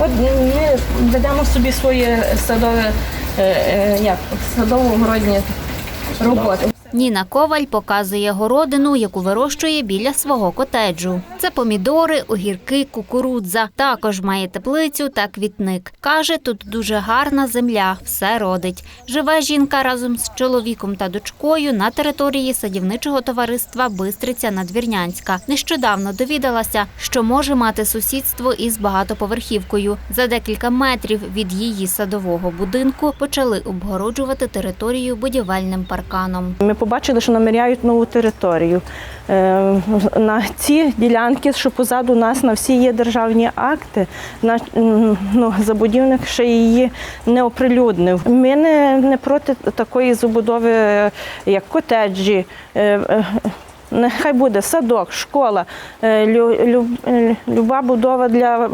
От ми ведемо собі своє садове, е, е, як, садово-городні роботи. Ніна Коваль показує городину, яку вирощує біля свого котеджу. Це помідори, огірки, кукурудза. Також має теплицю та квітник. Каже, тут дуже гарна земля, все родить. Живе жінка разом з чоловіком та дочкою на території садівничого товариства Бистриця Надвірнянська. Нещодавно довідалася, що може мати сусідство із багатоповерхівкою. За декілька метрів від її садового будинку почали обгороджувати територію будівельним парканом. Побачили, що наміряють нову територію. Е, На ці ділянки, що позаду нас на всі є державні акти, на, ну, забудівник ще її не оприлюднив. Ми не, не проти такої забудови, як котеджі. е, е, Нехай буде садок, школа, лю, лю, люба будова для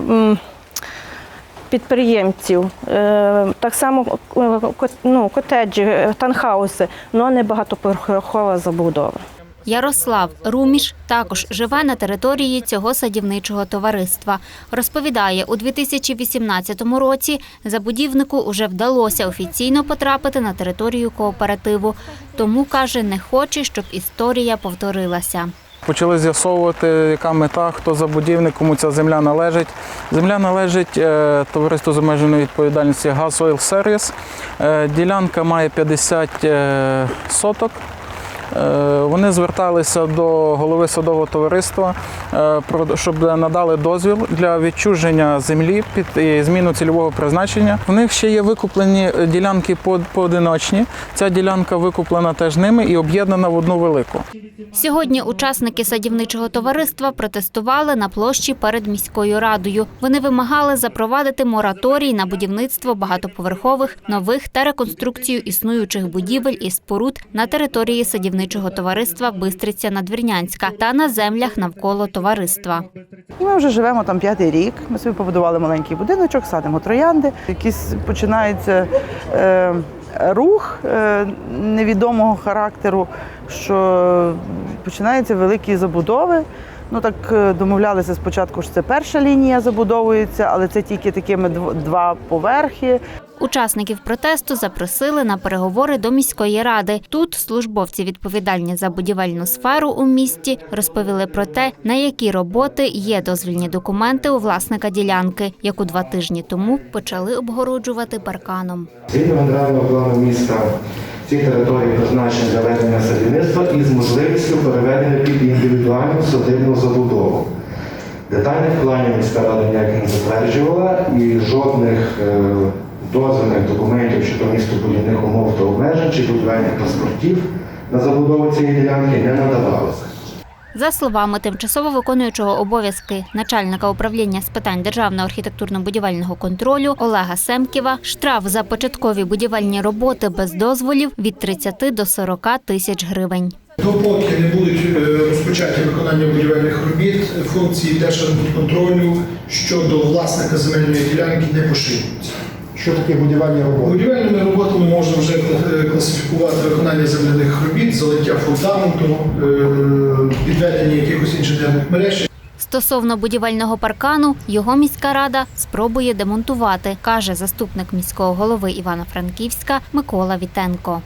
підприємців. Е, Так само е, ну, котеджі, е, танхауси, але не багатоповерхова забудова. Ярослав Руміш також живе на території цього садівничого товариства. Розповідає, у 2018 році забудівнику уже вдалося офіційно потрапити на територію кооперативу. Тому каже, не хоче, щоб історія повторилася. Почали з'ясовувати, яка мета, хто забудівник, кому ця земля належить. Земля належить е, товариству з обмеженою відповідальності Service. Е, Ділянка має 50 е, соток. Е, Вони зверталися до голови садового товариства, е, щоб надали дозвіл для відчуження землі під зміну цільового призначення. В них ще є викуплені е, ділянки по- поодиночні. Ця ділянка викуплена теж ними і об'єднана в одну велику. Сьогодні учасники садівничого товариства протестували на площі перед міською радою. Вони вимагали запровадити мораторій на будівництво багатоповерхових, нових та реконструкцію існуючих будівель і споруд на території садівничого товариства Бистриця Надвірнянська та на землях навколо товариства. Ми вже живемо там п'ятий рік. Ми собі побудували маленький будиночок, садимо троянди. Якийсь починається е, рух е, невідомого характеру, що починаються великі забудови. Ну так е, домовлялися спочатку, що це перша лінія забудовується, але це тільки такими дв- два поверхи. Учасників протесту запросили на переговори до міської ради. Тут службовці, відповідальні за будівельну сферу у місті, розповіли про те, на які роботи є дозвільні документи у власника ділянки, яку два тижні тому почали обгороджувати парканом. Згідно генерального плану міста ці території призначені для ведення садівництва із можливістю переведення під індивідуальну садибну забудову. Детальних планів міська рада ніяк не затверджувала і жодних е, дозвільних документів щодо містобудівних умов та обмежень чи будівельних паспортів на забудову цієї ділянки не надавалося. За словами тимчасово виконуючого обов'язки начальника управління з питань державного архітектурно-будівельного контролю Олега Семківа, штраф за початкові будівельні роботи без дозволів від 30 до 40 тисяч гривень. Допоки не будуть е, розпочаті виконання будівельних робіт, функції Держархбудконтролю щодо власника земельної ділянки не поширюються. Що таке будівельні роботи? Будівельними роботами можна вже е, класифікувати виконання земляних робіт, залиття фундаменту, е, підведення якихось інженерних мереж. Стосовно будівельного паркану, його міська рада спробує демонтувати, каже заступник міського голови Івано-Франківська Микола Вітенко.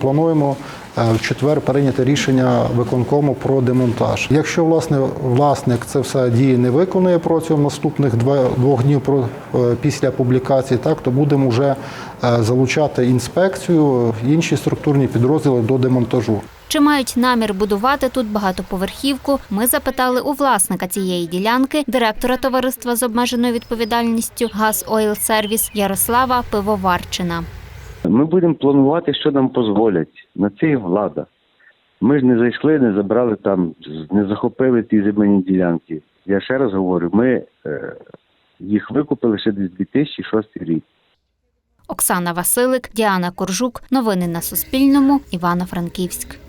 Плануємо е, в четвер прийняти рішення виконкому про демонтаж. Якщо власне власник це все дії не виконує протягом наступних двох днів е, після публікації, так то будемо вже е, залучати інспекцію, інші структурні підрозділи до демонтажу. Чи мають намір будувати тут багатоповерхівку? Ми запитали у власника цієї ділянки, директора товариства з обмеженою відповідальністю «Газ Ойл Сервіс» Ярослава Пивоварчина. Ми будемо планувати, що нам дозволять. На це і влада. Ми ж не зайшли, не забрали там, не захопили ті земельні ділянки. Я ще раз говорю, ми е, їх викупили ще десь 2006 рік. Оксана Василик, Діана Коржук. Новини на Суспільному. Івано-Франківськ.